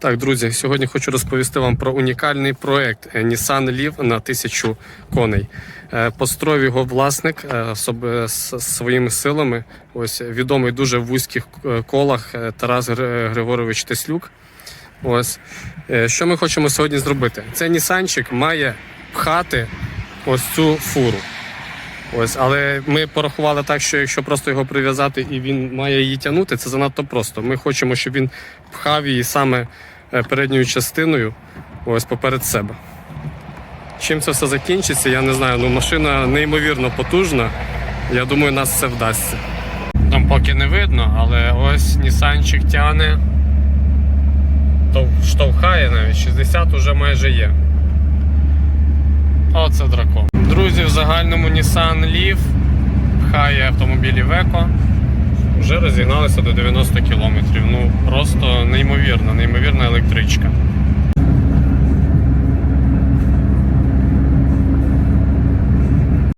Так, друзі, сьогодні хочу розповісти вам про унікальний проект е, Nissan Leaf на 1000 коней. Е, Построїв його власник е, з своїми силами. Ось відомий дуже в вузьких колах Тарас Григорович Теслюк. Ось що ми хочемо сьогодні зробити? Цей Нісанчик має пхати ось цю фуру. Ось, але ми порахували так, що якщо просто його прив'язати і він має її тягнути, це занадто просто. Ми хочемо, щоб він пхав її саме е, передньою частиною, ось поперед себе. Чим це все закінчиться, я не знаю. Ну, машина неймовірно потужна. Я думаю, нас це вдасться. Там поки не видно, але ось Нісанчик тягне, штовхає навіть, 60 уже майже є. Оце дракон. Друзі, в загальному Nissan Leaf пхає автомобілі Веко. Вже розігналися до 90 км. Ну просто неймовірно, неймовірна електричка.